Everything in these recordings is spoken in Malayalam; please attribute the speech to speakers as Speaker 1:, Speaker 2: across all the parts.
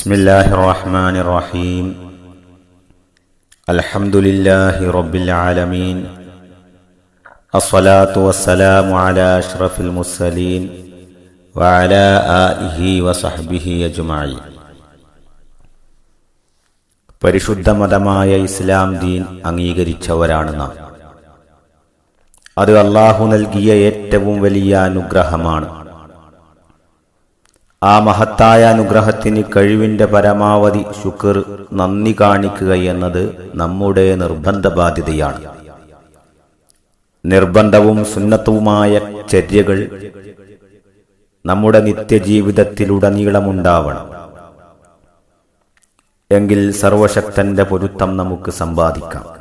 Speaker 1: بسم الله الرحمن الرحيم الحمد لله رب العالمين الصلاة والسلام على أشرف المرسلين وعلى آله وصحبه أجمعين പരിശുദ്ധ മതമായ ഇസ്ലാം ദീൻ അംഗീകരിച്ചവരാണ് നാം അത് അള്ളാഹു നൽകിയ ഏറ്റവും വലിയ അനുഗ്രഹമാണ് ആ മഹത്തായ അനുഗ്രഹത്തിന് കഴിവിന്റെ പരമാവധി ശുക്ർ നന്ദി കാണിക്കുക എന്നത് നമ്മുടെ നിർബന്ധ ബാധ്യതയാണ് നിർബന്ധവും സുന്നത്തവുമായ ചര്യകൾ നമ്മുടെ നിത്യജീവിതത്തിലുടനീളമുണ്ടാവണം. എങ്കിൽ സർവശക്തന്റെ പൊരുത്തം നമുക്ക് സമ്പാദിക്കാം.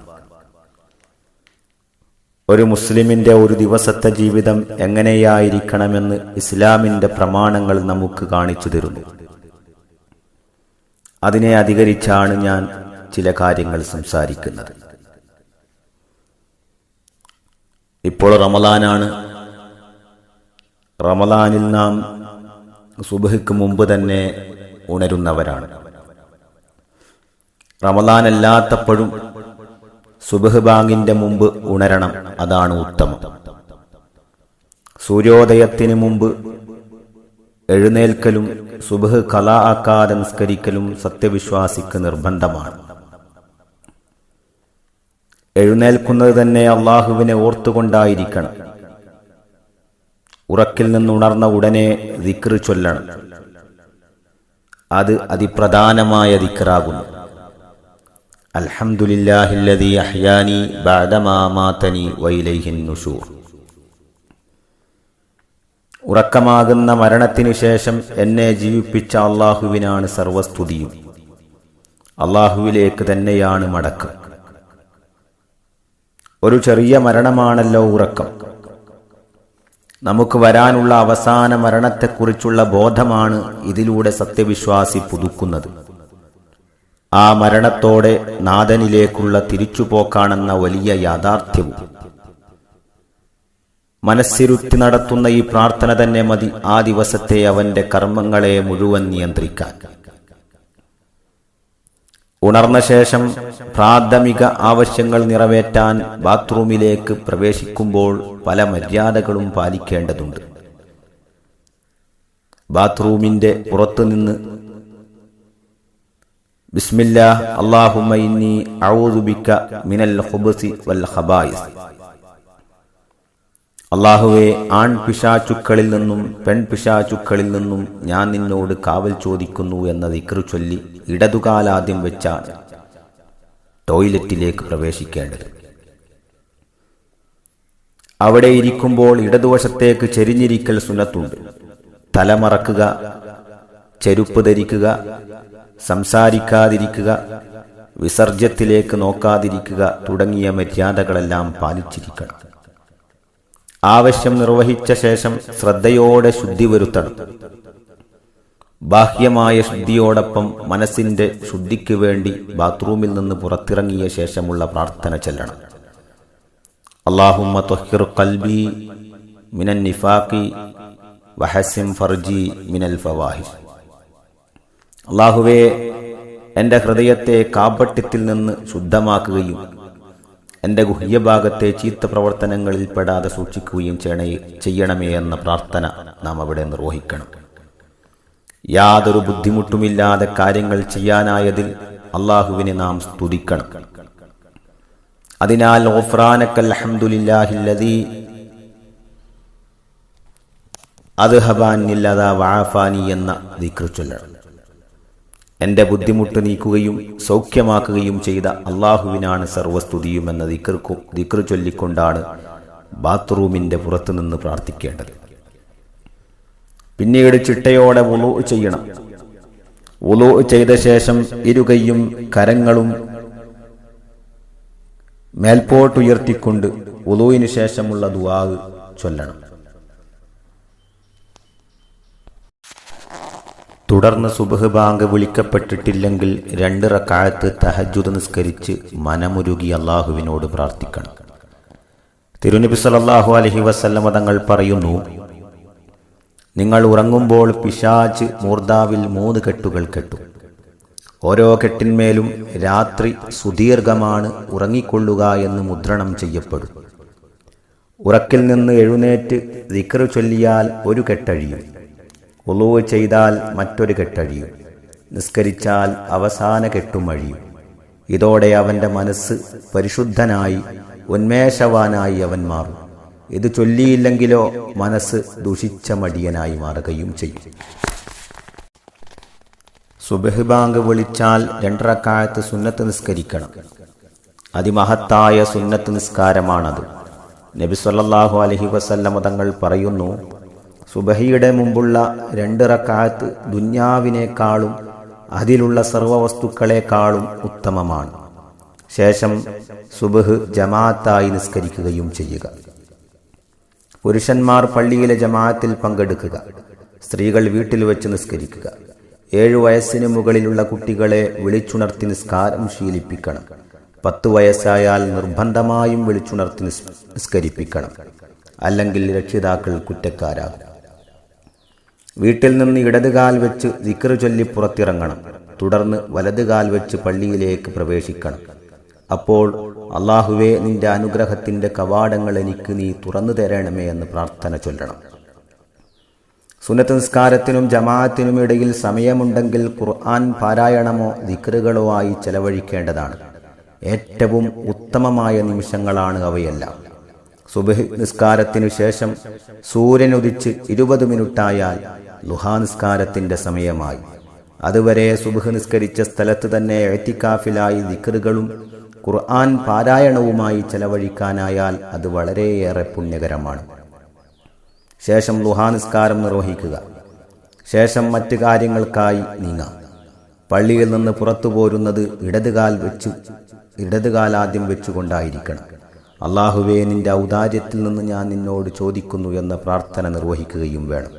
Speaker 1: ഒരു മുസ്ലിമിന്റെ ഒരു ദിവസത്തെ ജീവിതം എങ്ങനെയായിരിക്കണമെന്ന് ഇസ്ലാമിന്റെ പ്രമാണങ്ങൾ നമുക്ക് കാണിച്ചു തരുന്നു. അതിനെ അധികരിച്ചാണ് ഞാൻ ചില കാര്യങ്ങൾ സംസാരിക്കുന്നത്. ഇപ്പോൾ റമലാനാണ് റമലാനിൽ നാം സുബഹിക്ക് മുമ്പ് തന്നെ ഉണരുന്നവരാണ്. റമലാൻ അല്ലാത്തപ്പോഴും സുബഹ് ബാങ്കിന്റെ മുമ്പ് ഉണരണം അതാണ് ഉത്തമം. സൂര്യോദയത്തിന് മുമ്പ് എഴുന്നേൽക്കലും സുബഹ് കലാ ആക്കാതെ നിസ്കരിക്കലും സത്യവിശ്വാസിക്ക് നിർബന്ധമാണ്. എഴുന്നേൽക്കുന്നത് തന്നെ അള്ളാഹുവിനെ ഓർത്തുകൊണ്ടായിരിക്കണം. ഉറക്കിൽ നിന്നുണർന്ന ഉടനെ ദിക്ർ ചൊല്ലണം. അത് അതിപ്രധാനമായ ദിക്റാകുന്നു. ഉറക്കമാകുന്ന മരണത്തിനു ശേഷം എന്നെ ജീവിപ്പിച്ച അള്ളാഹുവിനാണ് സർവസ്തുതിയും. അള്ളാഹുവിലേക്ക് തന്നെയാണ് മടക്കം. ഒരു ചെറിയ മരണമാണല്ലോ ഉറക്കം. നമുക്ക് വരാനുള്ള അവസാന മരണത്തെക്കുറിച്ചുള്ള ബോധമാണ് ഇതിലൂടെ സത്യവിശ്വാസി പുതുക്കുന്നത്. ആ മരണത്തോടെ നാഥനിലേക്കുള്ള തിരിച്ചുപോക്കാണെന്ന വലിയ യാഥാർത്ഥ്യവും. മനസ്സിരുത്തി നടത്തുന്ന ഈ പ്രാർത്ഥന തന്നെ മതി ആ ദിവസത്തെ അവന്റെ കർമ്മങ്ങളെ മുഴുവൻ നിയന്ത്രിക്കാൻ. ഉണർന്ന ശേഷം പ്രാഥമിക ആവശ്യങ്ങൾ നിറവേറ്റാൻ ബാത്റൂമിലേക്ക് പ്രവേശിക്കുമ്പോൾ പല മര്യാദകളും പാലിക്കേണ്ടതുണ്ട്. ബാത്റൂമിന്റെ പുറത്തുനിന്ന് മിനൽ വൽ അള്ളാഹുവെ ആൺ പിശാചുക്കളിൽ നിന്നും പെൺ പിശാചുക്കളിൽ നിന്നും ഞാൻ നിന്നോട് കാവൽ ചോദിക്കുന്നു എന്ന ദിക്റ് ചൊല്ലി ഇടതുകാലാദ്യം വെച്ചാണ് ടോയ്ലറ്റിലേക്ക് പ്രവേശിക്കേണ്ടത്. അവിടെ ഇരിക്കുമ്പോൾ ഇടതുവശത്തേക്ക് ചെരിഞ്ഞിരിക്കൽ സുന്നത്തുണ്ട്. തലമറക്കുക ചെരുപ്പ് ധരിക്കുക സംസാരിക്കാതിരിക്കുക വിസർജ്യത്തിലേക്ക് നോക്കാതിരിക്കുക തുടങ്ങിയ മര്യാദകളെല്ലാം പാലിച്ചിരിക്കണം. ആവശ്യം നിർവഹിച്ച ശേഷം ശ്രദ്ധയോടെ ശുദ്ധി വരുത്തണം. ബാഹ്യമായ ശുദ്ധിയോടൊപ്പം മനസ്സിന്റെ ശുദ്ധിക്ക് വേണ്ടി ബാത്റൂമിൽ നിന്ന് പുറത്തിറങ്ങിയ ശേഷമുള്ള പ്രാർത്ഥന ചെല്ലണം. അള്ളാഹുമ്മ തൊഹിർ കൽബി മിനൻ നിഫാഖി വഹസിം ഫർജി മിനൽ ഫവാഹിഷ്. അള്ളാഹുവെ എന്റെ ഹൃദയത്തെ കാപട്യത്തിൽ നിന്ന് ശുദ്ധമാക്കുകയും എന്റെ ഗുഹ്യഭാഗത്തെ ചീത്ത പ്രവർത്തനങ്ങളിൽ പെടാതെ സൂക്ഷിക്കുകയും ചെയ്യണേ ചെയ്യണമേ എന്ന പ്രാർത്ഥന നാം അവിടെ നിർവഹിക്കണം. യാതൊരു ബുദ്ധിമുട്ടുമില്ലാതെ കാര്യങ്ങൾ ചെയ്യാനായതിൽ അള്ളാഹുവിനെ നാം സ്തുതിക്കണം. അതിനാൽ ഓഫ്രാനക്കൽ അഹമ്മദില്ലാഹില്ലതി അദ്ഹബാനില്ലത വാഫാനി എന്ന ദിക്ർ ചൊല്ലണം. എന്റെ ബുദ്ധിമുട്ട് നീക്കുകയും സൗഖ്യമാക്കുകയും ചെയ്ത അള്ളാഹുവിനാണ് സർവസ്തുതിയും എന്ന ദിക്ർക്കു ദിക്ർ ചൊല്ലിക്കൊണ്ടാണ് ബാത്റൂമിന്റെ പുറത്തുനിന്ന് പ്രാർത്ഥിക്കേണ്ടത്. പിന്നീട് ചിട്ടയോടെ ഉളു ചെയ്യണം. ഉളു ചെയ്ത ശേഷം ഇരുകൈയും കരങ്ങളും മേൽപോട്ടുയർത്തിക്കൊണ്ട് വുളുവിനു ശേഷമുള്ള ദുവാവ് ചൊല്ലണം. തുടർന്ന് സുബഹ് ബാങ്ക് വിളിക്കപ്പെട്ടിട്ടില്ലെങ്കിൽ രണ്ട് റക്കായത്ത് തഹജുദ് നിസ്കരിച്ച് മനമുരുകി അള്ളാഹുവിനോട് പ്രാർത്ഥിക്കണം. തിരുനബി സല്ലല്ലാഹു അലഹി വസല്ലമ തങ്ങൾ പറയുന്നു നിങ്ങൾ ഉറങ്ങുമ്പോൾ പിശാച്ച് മൂർദാവിൽ മൂന്ന് കെട്ടുകൾ കെട്ടും. ഓരോ കെട്ടിന്മേലും രാത്രി സുദീർഘമാണ് ഉറങ്ങിക്കൊള്ളുക എന്ന് മുദ്രണം ചെയ്യപ്പെടും. ഉറക്കിൽ നിന്ന് എഴുന്നേറ്റ് വിക്രു ചൊല്ലിയാൽ ഒരു കെട്ടഴിയും. ഉളുവ് ചെയ്താൽ മറ്റൊരു കെട്ടഴിയും. നിസ്കരിച്ചാൽ അവസാന കെട്ടും അഴിയും. ഇതോടെ അവന്റെ മനസ്സ് പരിശുദ്ധനായി ഉന്മേഷവാനായി അവൻ മാറും. ഇത് ചൊല്ലിയില്ലെങ്കിലോ മനസ്സ് ദുഷിച്ച മടിയനായി മാറുകയും ചെയ്യും. സുബഹ് ബാങ്ക് വിളിച്ചാൽ രണ്ടരക്കാലത്ത് സുന്നത്ത് നിസ്കരിക്കണം. അതിമഹത്തായ സുന്നത്ത് നിസ്കാരമാണത്. നബി സല്ലാഹു അലൈഹി വസല്ലമ തങ്ങൾ പറയുന്നു സുബഹിയുടെ മുമ്പുള്ള രണ്ട് റക്കാത്ത് ദുന്യാവിനേക്കാളും അതിലുള്ള സർവവസ്തുക്കളെക്കാളും ഉത്തമമാണ്. ശേഷം സുബഹ് ജമാഅത്തായി നിസ്കരിക്കുകയും ചെയ്യുക. പുരുഷന്മാർ പള്ളിയിലെ ജമാഅത്തിൽ പങ്കെടുക്കുക. സ്ത്രീകൾ വീട്ടിൽ വെച്ച് നിസ്കരിക്കുക. ഏഴു വയസ്സിന് മുകളിലുള്ള കുട്ടികളെ വിളിച്ചുണർത്തി നിസ്കാരം ശീലിപ്പിക്കണം. പത്ത് വയസ്സായാൽ നിർബന്ധമായും വിളിച്ചുണർത്തി നിസ് നിസ്കരിപ്പിക്കണം. അല്ലെങ്കിൽ രക്ഷിതാക്കൾ കുറ്റക്കാരാകും. വീട്ടിൽ നിന്ന് ഇടതുകാൽ വെച്ച് ദിക്കറു ചൊല്ലി പുറത്തിറങ്ങണം. തുടർന്ന് വലതുകാൽ വെച്ച് പള്ളിയിലേക്ക് പ്രവേശിക്കണം. അപ്പോൾ അള്ളാഹുവേ നിന്റെ അനുഗ്രഹത്തിന്റെ കവാടങ്ങൾ എനിക്ക് നീ തുറന്നു തരണമേ എന്ന് പ്രാർത്ഥന ചൊല്ലണം. സുന്നത്ത് നിസ്കാരത്തിനും ജമാഅത്തിനും ഇടയിൽ സമയമുണ്ടെങ്കിൽ ഖുർആൻ പാരായണമോ ദിക്കറുകളോ ആയി ചെലവഴിക്കേണ്ടതാണ്. ഏറ്റവും ഉത്തമമായ നിമിഷങ്ങളാണ് അവയെല്ലാം. സുബഹ് നിസ്കാരത്തിനു ശേഷം സൂര്യൻ ഉദിച്ച് ഇരുപത് മിനിറ്റായാൽ ലുഹാ നിസ്കാരത്തിന്റെ സമയമായി. അതുവരെ സുബഹ് നിസ്കരിച്ച സ്ഥലത്ത് തന്നെ എത്തിക്കാഫിലായി ദിക്റുകളും ഖുർആൻ പാരായണവുമായി ചെലവഴിക്കാനായാൽ അത് വളരെയേറെ പുണ്യകരമാണ്. ശേഷം ലുഹാ നിസ്കാരം നിർവഹിക്കുക. ശേഷം മറ്റു കാര്യങ്ങൾക്കായി നീങ്ങാം. പള്ളിയിൽ നിന്ന് പുറത്തു പോരുന്നത് ഇടതുകാൽ വെച്ച് ഇടതുകാലാദ്യം വെച്ചുകൊണ്ടായിരിക്കണം. അള്ളാഹുവേ നിന്റെ ഔദാര്യത്തിൽ നിന്ന് ഞാൻ നിന്നോട് ചോദിക്കുന്നു എന്ന പ്രാർത്ഥന നിർവഹിക്കുകയും വേണം.